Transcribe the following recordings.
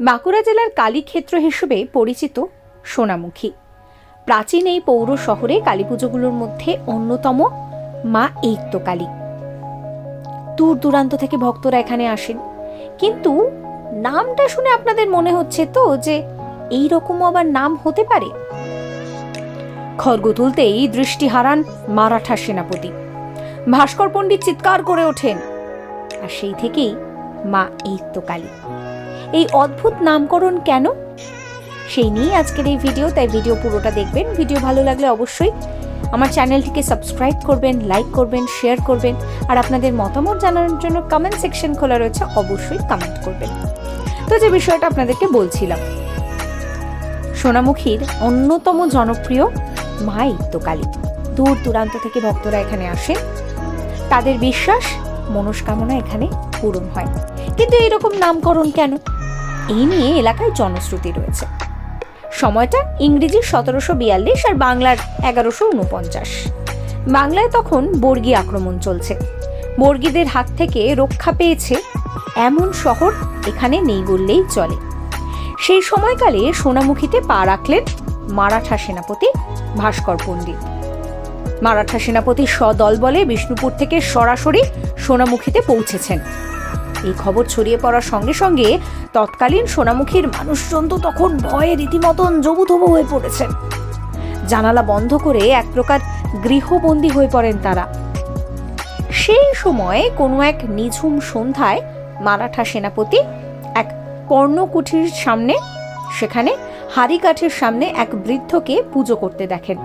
বাঁকুড়া জেলার কালীক্ষেত্র হিসেবে পরিচিত সোনামুখী। প্রাচীন এই পৌর শহরে কালী পুজোগুলোর মধ্যে অন্যতম মা কালী দূর দূরান্ত থেকে ভক্তরা এখানে আসেন। কিন্তু নামটা শুনে আপনাদের মনে হচ্ছে তো যে এই রকম আবার নাম হতে পারে? খড়গ তুলতেই দৃষ্টি হারান মারাঠা সেনাপতি। ভাস্কর পণ্ডিত চিৎকার করে ওঠেন। আর সেই থেকেই মা কালী এই অদ্ভুত নামকরণ কেন? সেই নিয়েই আজকের এই ভিডিও তাই ভিডিও পুরোটা দেখবেন। ভিডিও ভালো লাগলে অবশ্যই আমার চ্যানেলটিকে সাবস্ক্রাইব করবেন লাইক করবেন শেয়ার করবেন, আর আপনাদের মতামত জানানোর জন্য কমেন্ট সেকশন খোলা রয়েছে, অবশ্যই কমেন্ট করবেন। তো যে বিষয়টা আপনাদেরকে বলছিলাম, সোনামুখীর অন্যতম জনপ্রিয় মা ইত্যকালী দূর দূরান্ত থেকে ভক্তরা এখানে আসেন। তাদের বিশ্বাস, মনস্কামনা এখানে পূরণ হয়। কিন্তু এরকম নামকরণ কেন? এই নিয়ে এলাকায় জনশ্রুতি রয়েছে। সময়টা ইংরেজি সতেরোশো বিয়াল্লিশ আর বাংলার এগারোশো উনপঞ্চাশ বাংলায় তখন বর্গী আক্রমণ চলছে। বর্গীদের হাত থেকে রক্ষা পেয়েছে এমন শহর এখানে নেই বললেই চলে। সেই সময়কালে সোনামুখীতে পা রাখলেন মারাঠা সেনাপতি ভাস্কর পণ্ডিত। মারাঠা সেনাপতি সদল বলে বিষ্ণুপুর থেকে সরাসরি সোনামুখীতে পৌঁছেছেন। এই খবর ছড়িয়ে পড়ার সঙ্গে সঙ্গে তৎকালীন সোনামুখীর মানুষজন তো তখন ভয়ে রীতিমতন জবুথবু হয়ে পড়েছেন। জানালা বন্ধ করে এক প্রকার গৃহবন্দী হয়ে পড়েন তারা। সেই সময় কোনো এক নিঝুম সন্ধ্যায় মারাঠা সেনাপতি এক কর্ণকুঠির সামনে, সেখানে হাড়ি কাঠের সামনে এক বৃদ্ধকে পুজো করতে দেখেন।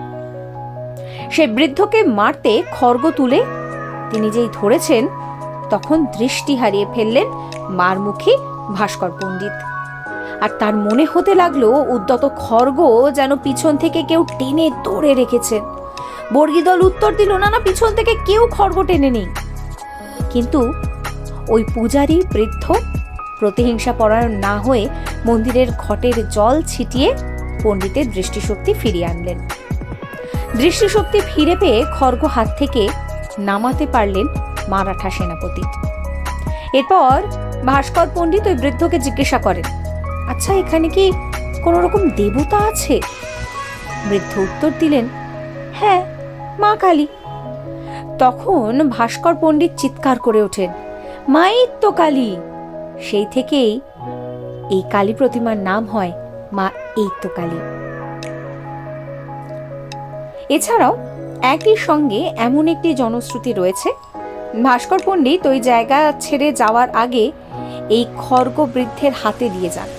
সে বৃদ্ধকে মারতে খর্গ তুলে তিনি যেই ধরেছেন তখন দৃষ্টি হারিয়ে ফেললেন মারমুখী ভাস্কর পণ্ডিত। আর তার মনে হতে লাগল উদ্যত খড়গ যেন পিছন থেকে কেউ টেনে ধরে রেখেছেন বর্গী দল উত্তর দিল, না না, পিছন থেকে কেউ খড়গ টেনে নেই। কিন্তু ওই পূজারী বৃদ্ধ প্রতিহিংসা পরায়ণ না হয়ে মন্দিরের ঘটের জল ছিটিয়ে পণ্ডিতের দৃষ্টিশক্তি ফিরিয়ে আনলেন। দৃষ্টিশক্তি ফিরে পেয়ে খড়গ হাত থেকে নামাতে পারলেন মারাঠা সেনাপতি। এরপর ভাস্কর পণ্ডিত ওই বৃদ্ধকে জিজ্ঞাসা করেন আচ্ছা এখানে কি কোনো রকম দেবতা আছে? বৃদ্ধ উত্তর দিলেন হ্যাঁ মা কালী। তখন ভাস্কর পণ্ডিত চিৎকার করে ওঠেন মাই কালী। সেই থেকেই এই কালী প্রতিমার নাম হয় মা এইত্য কালী। এছাড়াও একই সঙ্গে এমন একটি জনশ্রুতি রয়েছে ভাস্কর পণ্ডিত ওই জায়গা ছেড়ে যাওয়ার আগে এই খর্গ বৃদ্ধের হাতে দিয়ে যান।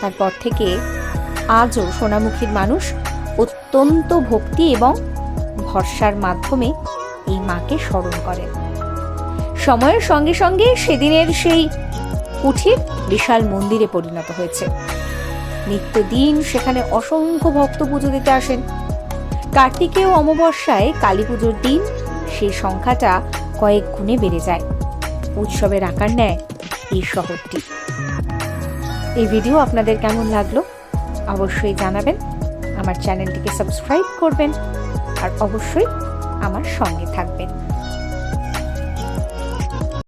তারপর থেকে আজও সোনামুখীর মানুষ অত্যন্ত ভক্তি এবং ভরসার মাধ্যমে এই মাকে স্মরণ করেন। সময়ের সঙ্গে সঙ্গে সেদিনের সেই কুঠির বিশাল মন্দিরে পরিণত হয়েছে। নিত্যদিন সেখানে অসংখ্য ভক্ত পুজো দিতে আসেন। কার্তিকেয় অমাবস্যায় কালী পুজোর দিন সেই সংখ্যাটা কয়েক গুণে বেড়ে যায়। উৎসবের আকার নেয় এই শহরটি। এই ভিডিও আপনাদের কেমন লাগল অবশ্যই জানাবেন, আমার চ্যানেলটিকে সাবস্ক্রাইব করবেন, আর অবশ্যই আমার সঙ্গে থাকবেন।